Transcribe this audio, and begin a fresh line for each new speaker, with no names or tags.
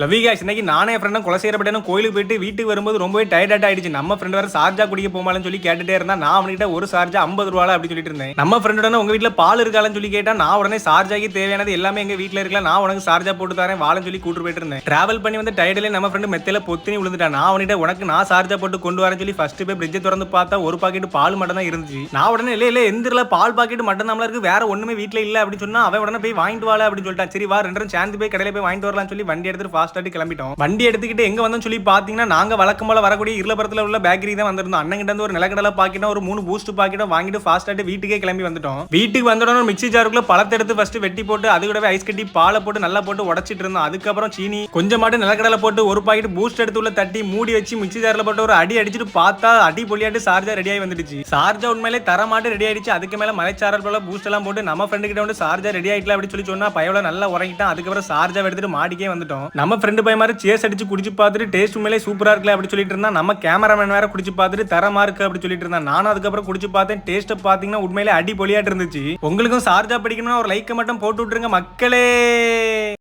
லவி cash இன்னைக்கு நானே என் ஃப்ரெண்டும் கொலை செய்யப்பட்டேன் கோயிலுக்கு போயிட்டு வீட்டுக்கு வரும்போது ரொம்பவே டயர்டாக ஆயிடுச்சு. நம்ம ஃப்ரெண்ட் வேறு சார்ஜா குடிக்க போமாலன்னு சொல்லி கேட்டுட்டே இருந்தா நான் அவன்கிட்ட ஒரு சார்ஜா ஐம்பது ரூபா அப்படின்னு சொல்லிட்டு இருந்தேன். நம்ம ஃப்ரெண்டோட உங்க வீட்டில் பால் இருக்காலன்னு சொல்லி கேட்டா நான் உடனே சார்ஜாக்கு தேவையானது எல்லாமே எங்க வீட்டில் இருக்கலாம் நான் உனக்கு சார்ஜா போட்டு தரேன் வாழன்னு சொல்லி கூட்டு போயிட்டு இருந்தேன். டிராவல் பண்ணி வந்து டயர்ட்ல நம்ம ஃப்ரெண்டு மெத்தையில பொத்தினி விழுந்துட்டான் நான் அவன்கிட்ட உனக்கு நான் சார்ஜா போட்டு கொண்டு வரேன் சொல்லி ஃபர்ஸ்ட் போய் பிரிட்ஜை திறந்து பார்த்தா ஒரு பாக்கெட் பால் மட்டும் தான் இருந்துச்சு. நான் உடனே இல்லை இல்லை எந்திரல பால் பாக்கெட் மட்டும் தான் இருக்கு வேற ஒண்ணுமே வீட்டில் இல்லை அப்படின்னு சொன்னா அவன் உடனே போய் வாங்கிட்டு வாழ அப்படின்னு சொல்லிட்டான். சரி வா ரெண்டு சேர்ந்து போய் கடையில போய் வாங்கிட்டு வரலாம்னு சொல்லி வண்டி எடுத்துட்டு ஃபாஸ்ட் கிளம்பிட்டோம். வண்டி எடுத்துக்கிட்டு எங்க வந்தோம் சொல்லி பாத்தீங்கன்னா நாங்க வழக்கம் போல வரக்கூடிய இருளபுரத்துல உள்ள பேக்கரி தான் வந்திருந்தோம். அண்ணன் கிட்ட ஒரு நிலக்கடலை பாக்கிட்டோம் ஒரு மூணு பூஸ்ட் பாக்கிட்டோம் வாங்கிட்டு ஃபாஸ்ட்டாட்டி வீட்டுக்கே கிளம்பி வந்துட்டோம். வீட்டுக்கு வந்தோட மிக்சி ஜாருக்குள்ள பழத்தை எடுத்து ஃபர்ஸ்ட் வெட்டி போட்டு அது கூடவே ஐஸ் கட்டி பாலை போட்டு நல்லா போட்டு உடச்சிட்டு இருந்தோம். அதுக்கப்புறம் சீனி கொஞ்சமாட்டு நிலக்கடலை போட்டு ஒரு பாக்கெட் பூஸ்ட் எடுத்து உள்ள தட்டி மூடி வச்சு மிக்சி ஜாரில் போட்டு ஒரு அடி அடிச்சுட்டு பார்த்தா அடி பொலியாட்டு சார்ஜா ரெடி ஆகி வந்துடுச்சு. சார்ஜா உண்மையிலே தரமாட்டு ரெடி ஆயிடுச்சு. அதுக்கு மேல மலைச்சாரல் போல பூஸ்ட் எல்லாம் போட்டு நம்ம ஃப்ரெண்டு கிட்ட வந்து சார்ஜா ரெடி ஆயிட்டல அப்படின்னு சொல்லி சொன்னா பயவுல நல்லா உறங்கிட்டான். அதுக்கப்புறம் சார்ஜா எடுத்துட்டு மாடிக்கே வந்துட்டோம். நம்ம ஃப்ரெண்டு பை மாதிரி சேஸ் அடிச்சு குடிச்சு பார்த்துட்டு டேஸ்ட் உண்மையிலே சூப்பராக இருக்குல்ல அப்படி சொல்லிட்டு இருந்தா நம்ம கேமராமேன் வேற குடிச்சு பார்த்துட்டு தரமா இருக்கு அப்படி சொல்லிட்டு இருந்தான் நானும் அதுக்கப்புறம் குடிச்சு பார்த்தேன் டேஸ்ட் பாத்தீங்கன்னா உண்மையிலே அடி பொலியாட்டு இருந்துச்சு. உங்களுக்கும் சார்ஜா பிடிக்கணும்னா ஒரு லைக்கை மட்டும் போட்டு விட்டுருங்க மக்களே.